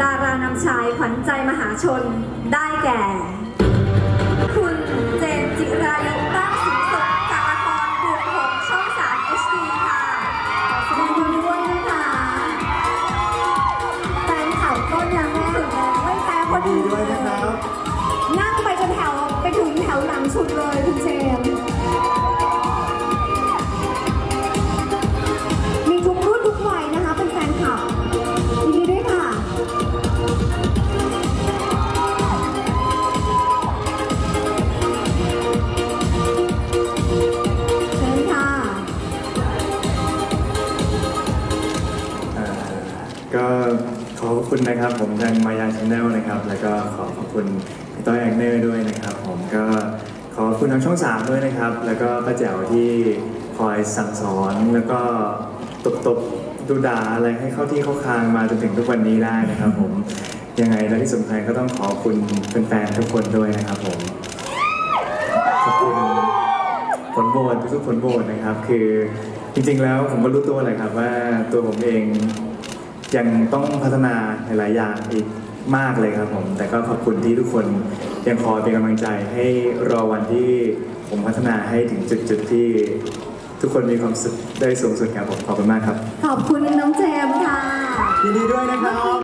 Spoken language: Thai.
ดารานำชายขวัญใจมหาชนได้แก่ คุณเจนจิรายุตั้งสินสุขจากละครบุกหงช่อง3 HD ค่ะขอแสดงความยินดีด้วยนะคะแฟนคลับก็ยังไม่ถึงเลยไม่แพ้พอดีดีด้วยนะครับนั่งไปจนแถวไปถึงแถวหลังสุดเลยคุณเจ ก็ขอขอบคุณนะครับผมทางมายาชาแนลนะครับ แล้วก็ขอขอบคุณพี่ต้อยแองเนอร์ด้วยนะครับ ผมก็ขอขอบคุณทางช่องสามด้วยนะครับ แล้วก็ป้าแจ๋วที่คอยสั่งสอนแล้วก็ตบตบๆดูด่าอะไรให้เข้าที่เข้าคางมาจนถึงทุกวันนี้ได้นะครับผมยังไงและที่สำคัญก็ต้องขอบคุณแฟนๆทุกคนด้วยนะครับผมขอบคุณผลโหวตทุกๆผลโหวตนะครับ คือจริงๆแล้วผมก็รู้ตัวเลยครับว่าตัวผมเอง ยังต้องพัฒนาหลายๆอย่างอีกมากเลยครับผม แต่ก็ขอบคุณที่ทุกคนยังคอยเป็นกำลังใจให้รอวันที่ผมพัฒนาให้ถึงจุดๆที่ทุกคนมีความสุขได้สูงสุดครับผมขอบคุณมากครับ ขอบคุณน้องเจมส์ค่ะ ยินดีด้วยนะครับ